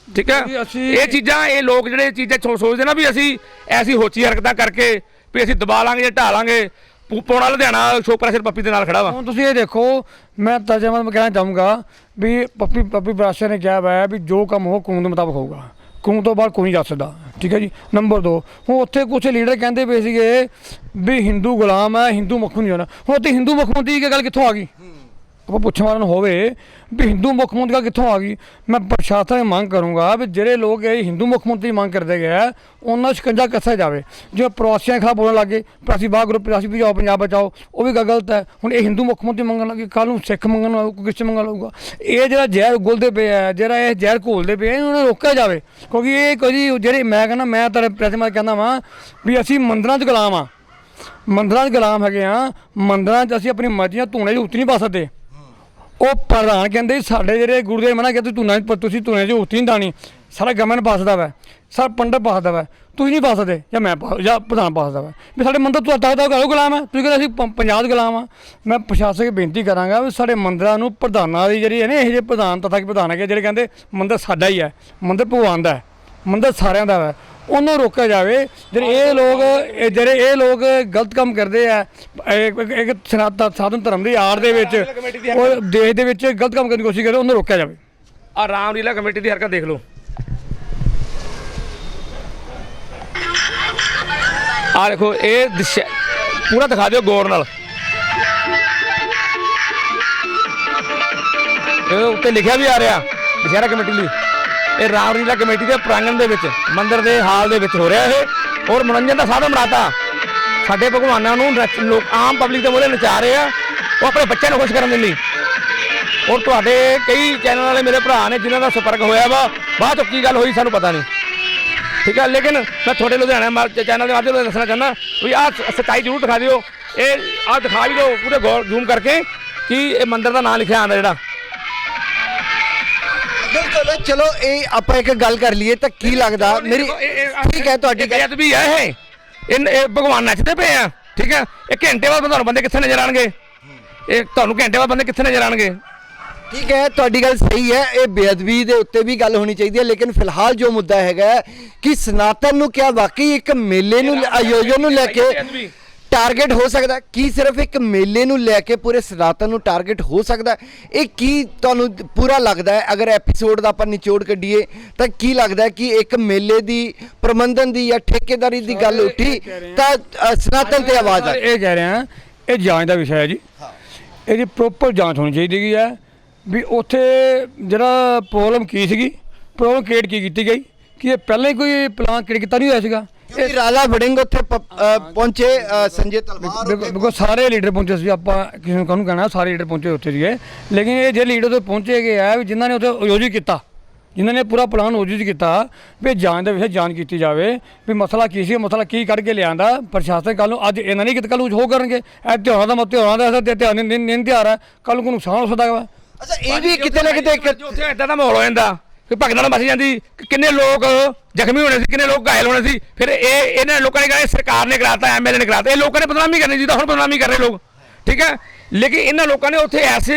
ਠੀਕ ਹੈ? ਜੀ, ਅਸੀਂ- ਇਹ ਚੀਜ਼ਾਂ ਇਹ ਲੋਕ ਜਿਹੜੇ ਇਹ ਚੀਜ਼ਾਂ ਸੋ- ਸੋਚਦੇ ਨਾ ਵੀ ਅਸੀਂ ਐਸੀ ਹੋਚੀ ਹਰਕਤਾਂ ਕਰਕੇ ਵੀ ਅਸੀਂ ਦਬਾ ਲਾਂਗੇ ਜਾਂ ਢਾ ਲਾਂਗੇ ਪੂ- ਪੌਣਾ ਲੁਧਿਆਣਾ ਸ਼ੋਕ ਪ੍ਰੈਸ਼ਰ ਪੱਪੀ ਦੇ ਨਾਲ ਖੜਾ ਵਾ। ਹੁਣ ਤੁਸੀਂ ਇਹ ਦੇਖੋ ਮੈਂ ਤਰਜਮਾ ਮੈਂ ਕਹਿਣਾ ਚਾਹੂੰਗਾ ਵੀ ਪੱਪੀ ਪੱਪੀ ਬਰਾਸ਼ਰ ਨੇ ਕਿਹਾ ਹੋਇਆ ਹੈ ਵੀ ਜੋ ਕੰਮ ਹੋ ਕਾਨੂੰਨ ਦੇ ਮੁਤਾਬਕ ਹੋਊਗਾ। ਕਾਨੂੰਨ ਤੋਂ ਬਾਅਦ ਕੋਈ ਨਹੀਂ ਜਾ ਸਕਦਾ। ਠੀਕ ਹੈ ਜੀ? ਨੰਬਰ 2 ਹੁਣ ਉੱਥੇ ਕੁਝ ਲੀਡਰ ਕਹਿੰਦੇ ਪਏ ਸੀਗੇ ਵੀ ਹਿੰਦੂ ਗੁਲਾਮ ਹੈ, ਹਿੰਦੂ ਮੁੱਖ ਨਹੀਂ ਹੋਣਾ। ਹੁਣ ਉੱਥੇ ਹਿੰਦੂ ਮੁੱਖ ਮੰਤਰੀ ਦੀ ਗੱਲ ਕਿੱਥੋਂ ਆ ਗਈ? ਆਪਾਂ ਪੁੱਛਣ ਵਾਲਾ ਨੂੰ ਹੋਵੇ ਵੀ ਹਿੰਦੂ ਮੁੱਖ ਮੰਤਰੀ ਕਿੱਥੋਂ ਆ ਗਈ? ਮੈਂ ਪ੍ਰਸ਼ਾਸਨ ਦੀ ਮੰਗ ਕਰੂੰਗਾ ਵੀ ਜਿਹੜੇ ਲੋਕ ਇਹ ਹਿੰਦੂ ਮੁੱਖ ਮੰਤਰੀ ਦੀ ਮੰਗ ਕਰਦੇ ਗਏ ਆ, ਉਹਨਾਂ ਨੂੰ ਸ਼ਿਕੰਜਾ ਕੱਸਿਆ ਜਾਵੇ। ਜੇ ਪ੍ਰਵਾਸੀਆਂ ਖਿਲਾਫ ਬੋਲਣ ਲੱਗੇ ਪ੍ਰਵਾਸੀ ਬਾਹਰ ਗਰੁੱਪ ਪ੍ਰਵਾਸੀ ਵੀ ਜਾਓ ਪੰਜਾਬ ਬਚਾਓ ਉਹ ਵੀ ਗਲਤ ਹੈ। ਹੁਣ ਇਹ ਹਿੰਦੂ ਮੁੱਖ ਮੰਤਰੀ ਮੰਗਣ ਲੱਗੇ ਕੱਲ ਨੂੰ ਸਿੱਖ ਮੰਗਣ ਨੂੰ ਕੋਈ ਕ੍ਰਿਸਚਨ ਮੰਗਣ ਲਊਗਾ ਇਹ ਜਿਹੜਾ ਜ਼ਹਿਰ ਗੁਲਦੇ ਪਏ ਆ ਜਿਹੜਾ ਇਹ ਜ਼ਹਿਰ ਘੋਲਦੇ ਪਏ ਆ ਇਹਨਾਂ ਨੂੰ ਰੋਕਿਆ ਜਾਵੇ। ਕਿਉਂਕਿ ਇਹ ਕੋਈ ਜਿਹੜੇ ਮੈਂ ਕਹਿੰਦਾ ਮੈਂ ਤੁਹਾਡੇ ਪ੍ਰੈਸ ਮੈਂ ਕਹਿੰਦਾ ਵਾਂ ਵੀ ਅਸੀਂ ਮੰਦਰਾਂ 'ਚ ਗੁਲਾਮ ਆ। ਮੰਦਰਾਂ 'ਚ ਗੁਲਾਮ ਹੈਗੇ ਆ। ਮੰਦਰਾਂ 'ਚ ਅਸੀਂ ਆਪਣੀ ਮਰਜ਼ੀਆਂ ਧੂਣੇ 'ਚ ਉੱਤ ਨਹੀਂ ਪਾ ਸਕਦੇ। ਉਹ ਪ੍ਰਧਾਨ ਕਹਿੰਦੇ ਸਾਡੇ ਜਿਹੜੇ ਗੁਰੂਦੇਵ ਮਨਾ ਕਹਿੰਦੇ ਤੂੰ ਨਾ ਤੁਸੀਂ ਧੂਣੇ 'ਚ ਉੱਤ ਨਹੀਂ ਦਾਣੀ। ਸਾਰਾ ਗਮਨ ਪਾਸਦਾ ਵਾ। ਸਾਰਾ ਪੰਡਤ ਪਾਸਦਾ ਵਾ। ਤੁਸੀਂ ਨਹੀਂ ਪਾ ਸਕਦੇ ਜਾਂ ਮੈਂ ਪਾ ਜਾਂ ਪ੍ਰਧਾਨ ਪਾਸਦਾ ਵਾ। ਵੀ ਸਾਡੇ ਮੰਦਰ ਤੋਂ ਅੱਤਾ ਦਾ ਕਰੋ ਗੁਲਾਮ ਹੈ ਤੁਸੀਂ ਕਹਿੰਦੇ ਅਸੀਂ ਪੰਜਾਬ ਦੇ ਗੁਲਾਮ ਆ। ਮੈਂ ਪ੍ਰਸ਼ਾਸਕ ਬੇਨਤੀ ਕਰਾਂਗਾ ਵੀ ਸਾਡੇ ਮੰਦਰਾਂ ਨੂੰ ਪ੍ਰਧਾਨਾਂ ਦੀ ਜਿਹੜੀ ਹੈ ਨਾ, ਇਹ ਜਿਹੇ ਪ੍ਰਧਾਨ ਤਥਾ ਕਿ ਪ੍ਰਧਾਨ ਹੈਗੇ ਜਿਹੜੇ ਕਹਿੰਦੇ ਮੰਦਰ ਸਾਡਾ ਹੀ ਹੈ। ਮੰਦਰ ਭਗਵਾਨ ਦਾ ਹੈ। ਮੰਦਰ ਸਾਰਿਆਂ ਦਾ ਹੈ ਉਹਨੂੰ ਰੋਕਿਆ ਜਾਵੇ। ਜਿਹੜੇ ਇਹ ਲੋਕ ਇਹ ਜਿਹੜੇ ਇਹ ਲੋਕ ਗਲਤ ਕੰਮ ਕਰਦੇ ਆ ਇੱਕ ਸਨਾਤਨ ਸਾਧਨ ਧਰਮ ਦੀ ਆੜ ਦੇ ਵਿੱਚ ਉਹ ਦੇਸ਼ ਦੇ ਵਿੱਚ ਗਲਤ ਕੰਮ ਕਰਨ ਦੀ ਕੋਸ਼ਿਸ਼ ਕਰਦੇ ਉਹਨੂੰ ਰੋਕਿਆ ਜਾਵੇ। ਆ ਰਾਮਲੀਲਾ ਕਮੇਟੀ ਦੀ ਹਰਕਤ ਦੇਖ ਲਓ। ਆ ਦੇਖੋ ਇਹ ਪੂਰਾ ਦਿਖਾ ਦਿਓ ਗੌਰ ਨਾਲ। ਇਹ ਉੱਤੇ ਲਿਖਿਆ ਵੀ ਆ ਰਿਹਾ ਦੁਸ਼ਹਿਰਾ ਕਮੇਟੀ ਲਈ। ਇਹ ਰਾਮਲੀਲਾ ਕਮੇਟੀ ਦੇ ਪ੍ਰਾਂਗਣ ਦੇ ਵਿੱਚ, ਮੰਦਿਰ ਦੇ ਹਾਲ ਦੇ ਵਿੱਚ ਹੋ ਰਿਹਾ ਇਹ, ਔਰ ਮਨੋਰੰਜਨ ਦਾ ਸਾਧਨ ਬਣਾਤਾ। ਸਾਡੇ ਭਗਵਾਨਾਂ ਨੂੰ ਲੋਕ ਆਮ ਪਬਲਿਕ ਦੇ ਮੂਹਰੇ ਨਚਾ ਰਹੇ ਆ, ਉਹ ਆਪਣੇ ਬੱਚਿਆਂ ਨੂੰ ਖੁਸ਼ ਕਰਨ ਦੇ ਲਈ। ਔਰ ਤੁਹਾਡੇ ਕਈ ਚੈਨਲ ਵਾਲੇ ਮੇਰੇ ਭਰਾ ਨੇ ਜਿਨ੍ਹਾਂ ਦਾ ਸੰਪਰਕ ਹੋਇਆ ਵਾ, ਬਾਅਦ ਚੋਂ ਕੀ ਗੱਲ ਹੋਈ ਸਾਨੂੰ ਪਤਾ ਨਹੀਂ। ਠੀਕ ਹੈ ਲੇਕਿਨ ਮੈਂ ਤੁਹਾਡੇ ਲੁਧਿਆਣਾ ਮਾ- ਚੈਨਲ ਦੇ ਮਾਧਿਅਮ ਨਾਲ ਦੱਸਣਾ ਚਾਹੁੰਦਾ, ਵੀ ਆਹ ਸੱਚਾਈ ਜ਼ਰੂਰ ਦਿਖਾ ਦਿਓ। ਇਹ ਆਹ ਦਿਖਾ ਵੀ ਦਿਓ, ਪੂਰੇ ਗੌਰ, ਜ਼ੂਮ ਕਰਕੇ, ਕਿ ਇਹ ਮੰਦਿਰ ਦਾ ਨਾਮ ਲਿਖਿਆ ਆਂਦਾ ਜਿਹੜਾ। ਬਿਲਕੁਲ ਚਲੋ ਇਹ ਆਪਾਂ ਇੱਕ ਗੱਲ ਕਰ ਲਈਏ ਤਾਂ ਕੀ ਲੱਗਦਾ? ਮੇਰੀ ਠੀਕ ਹੈ ਤੁਹਾਡੀ ਗੱਲ। ਵੀ ਹੈ ਇਹ। ਇਹ ਇਹ ਭਗਵਾਨ ਨੱਚਦੇ ਪਏ ਆ ਠੀਕ ਹੈ? ਇਹ ਘੰਟੇ ਬਾਅਦ ਤੁਹਾਨੂੰ ਬੰਦੇ ਕਿੱਥੇ ਨਜ਼ਰ ਆਣਗੇ? ਇਹ ਤੁਹਾਨੂੰ ਘੰਟੇ ਬਾਅਦ ਬੰਦੇ ਕਿੱਥੇ ਨਜ਼ਰ ਆਣਗੇ? ਠੀਕ ਹੈ ਤੁਹਾਡੀ ਗੱਲ ਸਹੀ ਹੈ ਇਹ ਬੇਅਦਬੀ ਦੇ ਉੱਤੇ ਵੀ ਗੱਲ ਹੋਣੀ ਚਾਹੀਦੀ ਹੈ ਲੇਕਿਨ ਫਿਲਹਾਲ ਜੋ ਮੁੱਦਾ ਹੈਗਾ ਕਿ ਸਨਾਤਨ ਨੂੰ ਕਿਆ ਵਾਕਈ ਇੱਕ ਮੇਲੇ ਨੂੰ ਆਯੋਜਨ ਨੂੰ ਲੈ ਕੇ। ਟਾਰਗੇਟ ਹੋ ਸਕਦਾ? ਕੀ ਸਿਰਫ ਇੱਕ ਮੇਲੇ ਨੂੰ ਲੈ ਕੇ ਪੂਰੇ ਸਨਾਤਨ ਨੂੰ ਟਾਰਗੇਟ ਹੋ ਸਕਦਾ? ਇਹ ਕੀ ਤੁਹਾਨੂੰ ਪੂਰਾ ਲੱਗਦਾ ਹੈ? ਅਗਰ ਐਪੀਸੋਡ ਦਾ ਆਪਾਂ ਨਿਚੋੜ ਕੱਢੀਏ ਤਾਂ ਕੀ ਲੱਗਦਾ ਕਿ ਇੱਕ ਮੇਲੇ ਦੀ ਪ੍ਰਬੰਧਨ ਦੀ ਜਾਂ ਠੇਕੇਦਾਰੀ ਦੀ ਗੱਲ ਉੱਠੀ ਤਾਂ ਸਨਾਤਨ ਤੇ ਆਵਾਜ਼ ਆਈ ਇਹ ਕਹਿ ਰਹੇ ਇਹ ਜਾਂਚ ਦਾ ਵਿਸ਼ਾ ਹੈ ਜੀ। ਇਹਦੀ ਪ੍ਰੋਪਰ ਜਾਂਚ ਹੋਣੀ ਚਾਹੀਦੀ ਹੈ ਵੀ ਉੱਥੇ ਜਿਹੜਾ ਪ੍ਰੋਬਲਮ ਕੀ ਸੀਗੀ ਪ੍ਰੋਬਲਮ ਕ੍ਰੀਏਟ ਕੀ ਕੀਤੀ ਗਈ ਕਿ ਇਹ ਪਹਿਲਾਂ ਹੀ ਕੋਈ ਪਲਾਨ ਕ੍ਰੀਏਟ ਕੀਤਾ ਨਹੀਂ ਹੋਇਆ ਸੀਗਾ? ਕਿਉਂਕਿ ਰਾਲਾ ਵੜਿੰਗ ਉੱਥੇ ਪ- ਅ, ਪਹੁੰਚੇ ਅ, ਸੰਜੇ ਤਲਵਾਰ ਬਿਲਕੁਲ ਸਾਰੇ ਲੀਡਰ ਪਹੁੰਚੇ ਸੀ ਆਪਾਂ ਕਿਸੇ ਨੂੰ ਕਾਹਨੂੰ ਕਹਿਣਾ ਸਾਰੇ ਲੀਡਰ ਪਹੁੰਚੇ ਉੱਥੇ ਸੀਗੇ। ਲੇਕਿਨ ਇਹ ਜੇ ਲੀਡਰ ਤੋਂ ਪਹੁੰਚੇ ਗਏ ਆ ਵੀ ਜਿਨ੍ਹਾਂ ਨੇ ਉੱਥੇ ਆਯੋਜਿਤ ਕੀਤਾ ਜਿਨ੍ਹਾਂ ਨੇ ਪੂਰਾ ਪਲਾਨ ਆਯੋਜਿਤ ਕੀਤਾ ਵੀ ਜਾਂਚ ਦੇ ਵਿਸ਼ੇ ਜਾਂਚ ਕੀਤੀ ਜਾਵੇ ਵੀ ਮਸਲਾ ਕੀ ਸੀ ਮਸਲਾ ਕੀ ਕਰਕੇ ਲਿਆਂਦਾ ਪ੍ਰਸ਼ਾਸਨ ਕੱਲ ਨੂੰ ਅੱਜ ਇਹਨਾਂ ਨਹੀਂ ਕਿਤੇ ਕੱਲ ਨੂੰ ਹੋ ਕਰਨਗੇ। ਇਹ ਤਿਉਹਾਰਾਂ ਦਾ ਮਤ ਤਿਉਹਾਰਾਂ ਦਾ ਅਸਰ ਤੇ ਤਿਉਹਾਰ ਦਿਨ ਦਿਨ ਤਿਉਹਾਰ ਹੈ ਕੱਲ ਨੂੰ ਨੁਕਸਾਨ ਹੋ ਸਕਦਾ ਵਾ। ਅੱਛਾ ਇਹ ਵੀ ਕਿਤੇ ਨਾ ਕਿਤੇ ਇੱਕ ਜੋ ਉੱਥੇ ਇਦਾਂ ਦਾ ਮਾਹੌਲ ਹੋ ਜਾਂਦਾ। ਕਿ ਭਗਤ ਨਾਲ ਮਸ ਜਾਂਦੀ, ਕਿ ਕਿੰਨੇ ਲੋਕ ਜ਼ਖਮੀ ਹੋਣੇ ਸੀ, ਕਿੰਨੇ ਲੋਕ ਘਾਇਲ ਹੋਣੇ ਸੀ। ਫਿਰ ਇਹ, ਇਹਨਾਂ ਲੋਕਾਂ ਨੇ ਕਹਾ ਸਰਕਾਰ ਨੇ ਕਰਾਤਾ ਐਮਐਲਏ ਨੇ ਕਰਾਤਾ। ਇਹ ਲੋਕਾਂ ਨੇ ਬਦਨਾਮੀ ਕਰਨੀ ਜੀ ਤਾਂ ਹੁਣ ਬਦਨਾਮੀ ਕਰ ਰਹੇ ਲੋਕ। ਠੀਕ ਹੈ? ਲੇਕਿਨ ਇਹਨਾਂ ਲੋਕਾਂ ਨੇ ਉੱਥੇ ਐਸੀ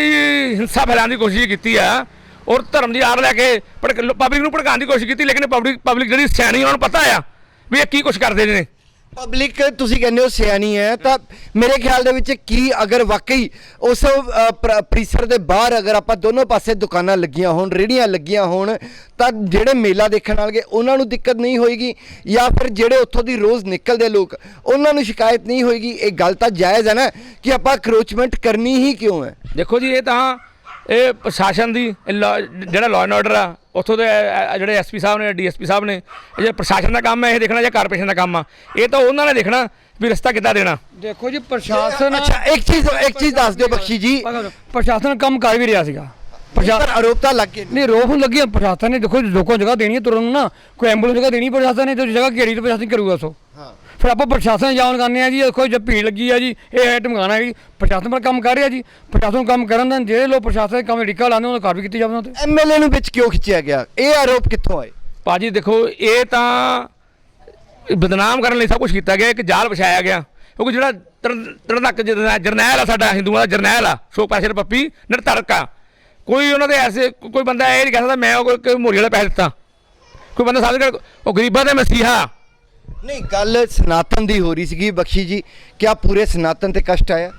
ਹਿੰਸਾ ਫੈਲਾਉਣ ਦੀ ਕੋਸ਼ਿਸ਼ ਕੀਤੀ ਆ, ਔਰ ਧਰਮ ਦੀ ਆੜ ਲੈ ਕੇ ਪਬਲਿਕ ਨੂੰ ਭੜਕਾਉਣ ਦੀ ਕੋਸ਼ਿਸ਼ ਕੀਤੀ, ਲੇਕਿਨ ਪਬਲਿਕ ਪਬਲਿਕ ਜਿਹੜੀ ਸਿਆਣੀ ਉਹਨਾਂ ਨੂੰ ਪਤਾ ਆ ਵੀ ਇਹ ਕੀ ਕੁਝ ਕਰਦੇ ਨੇ। ਪਬਲਿਕ ਤੁਸੀਂ ਕਹਿੰਦੇ ਹੋ ਸਿਆਣੀ ਹੈ ਤਾਂ ਮੇਰੇ ਖਿਆਲ ਦੇ ਵਿੱਚ ਕੀ ਅਗਰ ਵਾਕਈ ਉਸ ਅ, ਪਰਿਸਰ ਦੇ ਬਾਹਰ ਅਗਰ ਆਪਾਂ ਦੋਨੋਂ ਪਾਸੇ ਦੁਕਾਨਾਂ ਲੱਗੀਆਂ ਹੋਣ ਰੇੜੀਆਂ ਲੱਗੀਆਂ ਹੋਣ ਤਾਂ ਜਿਹੜੇ ਮੇਲਾ ਦੇਖਣ ਵਾਲੇ ਉਹਨਾਂ ਨੂੰ ਦਿੱਕਤ ਨਹੀਂ ਹੋਏਗੀ ਜਾਂ ਫਿਰ ਜਿਹੜੇ ਉੱਥੋਂ ਦੀ ਰੋਜ਼ ਨਿਕਲਦੇ ਲੋਕ ਉਹਨਾਂ ਨੂੰ ਸ਼ਿਕਾਇਤ ਨਹੀਂ ਹੋਏਗੀ। ਇਹ ਗੱਲ ਤਾਂ ਜਾਇਜ਼ ਹੈ ਨਾ ਕਿ ਆਪਾਂ ਕਰੋਚਮੈਂਟ ਕਰਨੀ ਹੀ ਕਿਉਂ ਹੈ? ਦੇਖੋ ਜੀ ਇਹ ਤਾਂ ਇਹ ਪ੍ਰਸ਼ਾਸਨ ਦੀ ਜਿਹੜਾ ਲਾਅ ਐਂਡ ਆਰਡਰ ਆ ਉੱਥੋਂ ਦੇ ਜਿਹੜੇ ਐਸਪੀ ਸਾਹਿਬ ਨੇ ਡੀਐਸਪੀ ਸਾਹਿਬ ਨੇ ਇਹ ਜੇ ਪ੍ਰਸ਼ਾਸਨ ਦਾ ਕੰਮ ਹੈ ਇਹ ਦੇਖਣਾ ਜਾਂ ਕਾਰਪੋਰੇਸ਼ਨ ਦਾ ਕੰਮ ਆ ਇਹ ਤਾਂ ਉਹਨਾਂ ਨੇ ਦੇਖਣਾ ਵੀ ਰਸਤਾ ਕਿੱਦਾਂ ਦੇਣਾ। ਦੇਖੋ ਜੀ ਪ੍ਰਸ਼ਾਸਨ ਅੱਛਾ ਇੱਕ ਚੀਜ਼ ਇੱਕ ਚੀਜ਼ ਦੱਸ ਦਿਓ ਬਖਸ਼ੀ ਜੀ। ਪ੍ਰਸ਼ਾਸਨ ਕੰਮ ਕਰ ਵੀ ਰਿਹਾ ਸੀਗਾ। ਪਰ ਪ੍ਰਸ਼ਾਸਨ ਆਰੋਪ ਤਾਂ ਲੱਗ ਗਏ। ਨਹੀਂ ਰੋਕ ਨੂੰ ਲੱਗੀ ਪ੍ਰਸ਼ਾਸਨ ਨੇ ਦੇਖੋ ਲੋਕਾਂ ਜਗ੍ਹਾ ਦੇਣੀ ਹੈ ਤੁਰਨ ਨੂੰ ਨਾ ਕੋਈ ਐਂਬੂਲੈਂਸ ਜਗ੍ਹਾ ਦੇਣੀ ਪ੍ਰਸ਼ਾਸਨ ਨੇ ਤੇ ਜਗ੍ਹਾ ਘੇਰੀ ਤੇ ਪ੍ਰਸ਼ਾਸਨ ਕਰੂਗਾ ਸੋ। ਫਿਰ ਆਪਾਂ ਪ੍ਰਸ਼ਾਸਨ ਜਾਣ ਕਰਨੇ ਆ ਜੀ ਦੇਖੋ ਜੇ ਭੀੜ ਲੱਗੀ ਆ ਜੀ ਇਹ ਹੈ ਟਮਗਾਣਾ ਹੈ ਜੀ। ਪ੍ਰਸ਼ਾਸਨ ਪਰ ਕੰਮ ਕਰ ਰਿਹਾ ਜੀ। ਪ੍ਰਸ਼ਾਸਨ ਕੰਮ ਕਰਨ ਦੇਣ ਜਿਹੜੇ ਲੋਕ ਪ੍ਰਸ਼ਾਸਨ ਦੇ ਕੰਮ ਅੜਿੱਕਾ ਲਾਉਂਦੇ ਉਹਨਾਂ ਨੂੰ ਕਾਰਵਾਈ ਕੀਤੀ ਜਾਵੇ ਉਹਨਾਂ ਤੇ। ਐਮਐਲਏ ਨੂੰ ਵਿੱਚ ਕਿਉਂ ਖਿੱਚਿਆ ਗਿਆ? ਇਹ ਆਰੋਪ ਕਿੱਥੋਂ ਆਏ? ਭਾਜੀ ਦੇਖੋ ਇਹ ਤਾਂ ਬਦਨਾਮ ਕਰਨ ਲਈ ਸਭ ਕੁਝ ਕੀਤਾ ਗਿਆ ਇੱਕ ਜਾਲ ਵਿਛਾਇਆ ਗਿਆ। ਕਿਉਂਕਿ ਜਿਹੜਾ ਤਰਨਕ ਜਰਨੈਲ ਆ ਸਾਡਾ ਹਿੰਦੂਆਂ ਦਾ ਜਰਨੈਲ ਆ ਸ਼ੋਕ ਪਾਸ਼ਰ ਪੱਪੀ ਨਿਰਧੜਕ ਆ। ਕੋਈ ਉਹਨਾਂ ਦੇ ਐਸੇ ਕੋਈ ਬੰਦਾ ਇਹ ਨਹੀਂ ਕਹਿ ਸਕਦਾ ਮੈਂ ਉਹ ਕੋਈ ਮੋਰੀ ਵਾਲਾ ਪੈਸੇ ਦਿੱਤਾ। ਕੋਈ ਬੰਦਾ ਸਾਡੇ ਕੋਲ ਉਹ ਗਰੀਬਾਂ ਦੇ ਮਸੀਹਾ। ਨਹੀਂ ਗੱਲ ਸਨਾਤਨ ਦੀ ਹੋ ਰਹੀ ਸੀਗੀ ਬਖਸ਼ੀ ਜੀ। ਕਿਆ ਪੂਰੇ ਸਨਾਤਨ ਤੇ ਕਸ਼ਟ ਆਇਆ?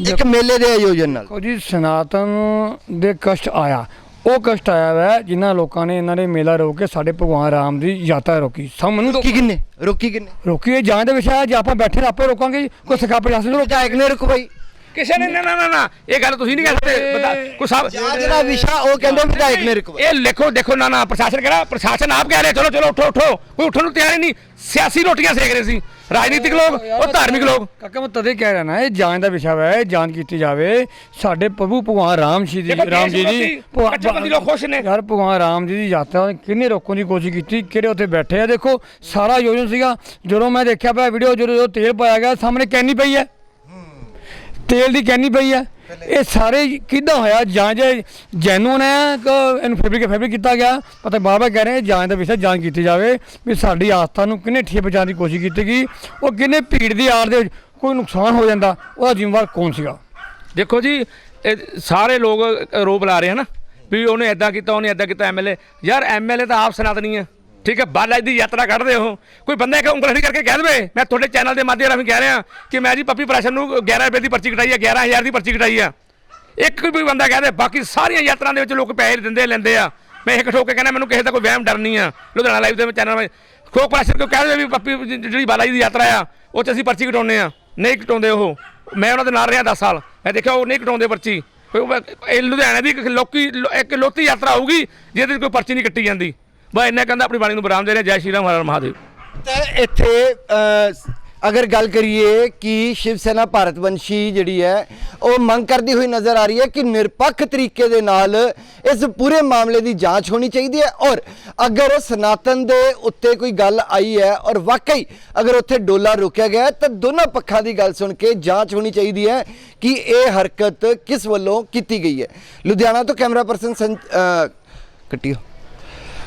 ਇੱਕ ਮੇਲੇ ਦੇ ਆਯੋਜਨ ਨਾਲ। ਦੇਖੋ ਜੀ ਸਨਾਤਨ ਦੇ ਕਸ਼ਟ ਆਇਆ। ਉਹ ਕਸ਼ਟ ਆਇਆ ਵਾ ਜਿਨ੍ਹਾਂ ਲੋਕਾਂ ਨੇ ਇਹਨਾਂ ਦੇ ਮੇਲਾ ਰੋਕ ਕੇ ਸਾਡੇ ਭਗਵਾਨ ਰਾਮ ਦੀ ਯਾਤਰਾ ਰੋਕੀ। ਸਭ ਮੈਨੂੰ ਰੋਕੀ ਕਿੰਨੇ? ਰੋਕੀ ਕਿੰਨੇ? ਰੋਕੀ ਇਹ ਜਾਂ ਦੇ ਵਿਸ਼ਾ ਜੇ ਆਪਾਂ ਬੈਠੇ ਆਪੇ ਰੋਕਾਂਗੇ। ਕੋਈ ਸਿੱਖਾ ਪ੍ਰਸ਼ਾਸਨ ਨੂੰ ਰੋਕਿਆ ਵਿਧਾਇਕ ਨੇ ਰੁਕਵਾਈ ਕਿਸੇ ਨੇ ਨਾ ਨਾ ਨਾ ਨਾ ਇਹ ਗੱਲ ਤੁਸੀਂ ਨਹੀਂ ਕਹਿ ਸਕਦੇ। ਬੰਦਾ ਕੋਈ ਸਾਹਿਬ ਦਾ ਵਿਸ਼ਾ ਉਹ ਕਹਿੰਦੇ ਵਿਧਾਇਕ ਨੇ ਰੁਕਵਾਈ ਇਹ ਲਿਖੋ ਦੇਖੋ ਨਾ ਨਾ ਪ੍ਰਸ਼ਾਸਨ ਕਹਿ ਰਿਹਾ ਪ੍ਰਸ਼ਾਸਨ ਆਪ ਕਹਿ ਰਿਹਾ ਚਲੋ ਚਲੋ ਉੱਠੋ ਉੱਠੋ। ਕੋਈ ਉੱਠਣ ਨੂੰ ਤਿਆਰ ਹੀ ਨਹੀਂ। ਸਿਆਸੀ ਰੋਟੀਆਂ ਸੇਕ ਰਹੇ ਸੀ। ਰਾਜਨੀਤਿਕ ਲੋਕ ਉਹ ਧਾਰਮਿਕ ਲੋਕ। ਕਾਕਾ ਮੈਂ ਤਦੇ ਕਹਿ ਰਿਹਾ ਨਾ ਇਹ ਜਾਂਚ ਦਾ ਵਿਸ਼ਾ ਹੈ ਇਹ ਜਾਂਚ ਕੀਤੀ ਜਾਵੇ। ਸਾਡੇ ਪ੍ਰਭੂ ਭਗਵਾਨ ਰਾਮ ਜੀ ਦੀ ਰਾਮ ਜੀ ਦੀ ਲੋਕ ਖੁਸ਼ ਨੇ। ਯਾਰ ਭਗਵਾਨ ਰਾਮ ਜੀ ਦੀ ਯਾਤਰਾ ਕਿੰਨੇ ਰੋਕਣ ਦੀ ਕੋਸ਼ਿਸ਼ ਕੀਤੀ ਕਿਹੜੇ ਉੱਥੇ ਬੈਠੇ ਆ। ਦੇਖੋ ਸਾਰਾ ਆਯੋਜਨ ਸੀਗਾ। ਜਦੋਂ ਮੈਂ ਦੇਖਿਆ ਪਿਆ ਵੀਡੀਓ ਜਦੋਂ ਤੇਲ ਪਾਇਆ ਗਿਆ ਸਾਹਮਣੇ ਕੈਨੀ ਪਈ ਹੈ। ਤੇਲ ਦੀ ਕੈਨੀ ਪਈ ਹੈ ਇਹ ਸਾਰੇ ਕਿੱਦਾਂ ਹੋਇਆ? ਜਾਂਚ ਜੈਨੂਨ ਹੈ ਕਿ ਇਹਨੂੰ ਫੈਬਰਿਕ ਫੈਬਰਿਕ ਕੀਤਾ ਗਿਆ? ਪਤਾ ਬਾਬਾ ਕਹਿ ਰਹੇ ਜਾਂਚ ਦਾ ਵਿਸ਼ਾ ਜਾਂਚ ਕੀਤੀ ਜਾਵੇ ਵੀ ਸਾਡੀ ਆਸਥਾ ਨੂੰ ਕਿੰਨੇ ਠੇਪ ਜਾਣ ਦੀ ਕੋਸ਼ਿਸ਼ ਕੀਤੀ ਗਈ ਉਹ ਕਿੰਨੇ ਭੀੜ ਦੀ ਆੜ ਦੇ ਵਿੱਚ ਕੋਈ ਨੁਕਸਾਨ ਹੋ ਜਾਂਦਾ ਉਹਦਾ ਜ਼ਿੰਮੇਵਾਰ ਕੌਣ ਸੀਗਾ? ਦੇਖੋ ਜੀ ਇਹ ਸਾਰੇ ਲੋਕ ਆਰੋਪ ਲਾ ਰਹੇ ਹਨ ਵੀ ਉਹਨੇ ਐਦਾਂ ਕੀਤਾ ਉਹਨੇ ਐਦਾਂ ਕੀਤਾ ਐਮਐਲਏ ਯਾਰ ਐਮਐਲਏ ਤਾਂ ਆਪ ਸਨਾਤਨੀ ਆ। ਠੀਕ ਹੈ, ਬਾਲਾ ਦੀ ਯਾਤਰਾ ਕੱਢਦੇ ਹੋ ਕੋਈ ਬੰਦਾ ਇੱਕ ਉਂਗਲ ਖੜੀ ਕਰਕੇ ਕਹਿ ਦੇਵੇ, ਮੈਂ ਤੁਹਾਡੇ ਚੈਨਲ ਦੇ ਮਾਧਿਅਮ ਰਾਹੀਂ ਕਹਿ ਰਿਹਾ ਕਿ ਮੈਂ ਜੀ ਪੱਪੀ ਪ੍ਰੈਸ਼ਨ ਨੂੰ 11 ਰੁਪਏ ਦੀ ਪਰਚੀ ਕਟਾਈ ਆ 11000 ਦੀ ਪਰਚੀ ਕਟਾਈ ਆ। ਇੱਕ ਵੀ ਬੰਦਾ ਕਹਿ ਦੇ, ਬਾਕੀ ਸਾਰੀਆਂ ਯਾਤਰਾ ਦੇ ਵਿੱਚ ਲੋਕ ਪੈਸੇ ਦਿੰਦੇ ਲੈਂਦੇ ਆ। ਮੈਂ ਇੱਕ ਠੋਕ ਕੇ ਕਹਿੰਦਾ, ਮੈਨੂੰ ਕਿਸੇ ਦਾ ਕੋਈ ਵਹਿਮ ਡਰ ਨਹੀਂ ਆ। ਲੁਧਿਆਣਾ ਲਾਈਵ ਦੇ ਚੈਨਲ ਵਿੱਚ ਖੋਕ ਪ੍ਰੈਸ਼ਨ ਕਿਉਂ ਕਹਿ ਦੇਵੇ ਵੀ ਪੱਪੀ ਜਿਹੜੀ ਬਾਲਾ ਜੀ ਦੀ ਯਾਤਰਾ ਆ, ਉਹ 'ਚ ਅਸੀਂ ਪਰਚੀ ਕਟਾਉਂਦੇ ਆ। ਨਹੀਂ ਕਟਾਉਂਦੇ ਉਹ। ਮੈਂ ਉਹਨਾਂ ਦੇ ਨਾਲ ਰਿਹਾ 10 ਸਾਲ। ਮੈਂ ਦੇਖਿਆ ਉਹ ਨਹੀਂ ਕਟਾਉਂਦੇ ਪਰਚੀ। ਇਹ ਲੁਧਿਆਣਾ ਦੀ ਇੱਕ ਲੋਕੀ, ਇੱਕ ਲੋਤੀ ਯਾਤਰਾ ਹੋਊਗੀ, ਜਿਹਦੇ 'ਚ ਕੋਈ ਪਰਚੀ ਨਹੀਂ ਕੱਟੀ ਜਾਂਦੀ। ਬਸ ਇੰਨਾ ਕਹਿੰਦਾ ਆਪਣੀ ਬਾਣੀ ਨੂੰ ਬਰਾਮ ਦੇ ਰਿਹਾ ਜੈ ਸ਼੍ਰੀ ਰਾਮ ਹਰ ਹਰ ਮਹਾਦੇਵ। ਤੇ ਇੱਥੇ ਅ, ਅਗਰ ਗੱਲ ਕਰੀਏ ਕਿ ਸ਼ਿਵ ਸੈਨਾ ਭਾਰਤਵੰਸ਼ੀ ਜਿਹੜੀ ਹੈ ਉਹ ਮੰਗ ਕਰਦੀ ਹੋਈ ਨਜ਼ਰ ਆ ਰਹੀ ਹੈ ਕਿ ਨਿਰਪੱਖ ਤਰੀਕੇ ਦੇ ਨਾਲ ਇਸ ਪੂਰੇ ਮਾਮਲੇ ਦੀ ਜਾਂਚ ਹੋਣੀ ਚਾਹੀਦੀ ਹੈ। ਔਰ ਅਗਰ ਸਨਾਤਨ ਦੇ ਉੱਤੇ ਕੋਈ ਗੱਲ ਆਈ ਹੈ ਔਰ ਵਾਕਈ ਅਗਰ ਉੱਥੇ ਡੋਲਾ ਰੋਕਿਆ ਗਿਆ ਹੈ, ਤਾਂ ਦੋਨਾਂ ਪੱਖਾਂ ਦੀ ਗੱਲ ਸੁਣ ਕੇ ਜਾਂਚ ਹੋਣੀ ਚਾਹੀਦੀ ਹੈ ਕਿ ਇਹ ਹਰਕਤ ਕਿਸ ਵੱਲੋਂ ਕੀਤੀ ਗਈ ਹੈ। ਲੁਧਿਆਣਾ ਤੋਂ ਕੈਮਰਾ ਪਰਸਨ ਸੰ ਅ, ਕੱਟਿਓ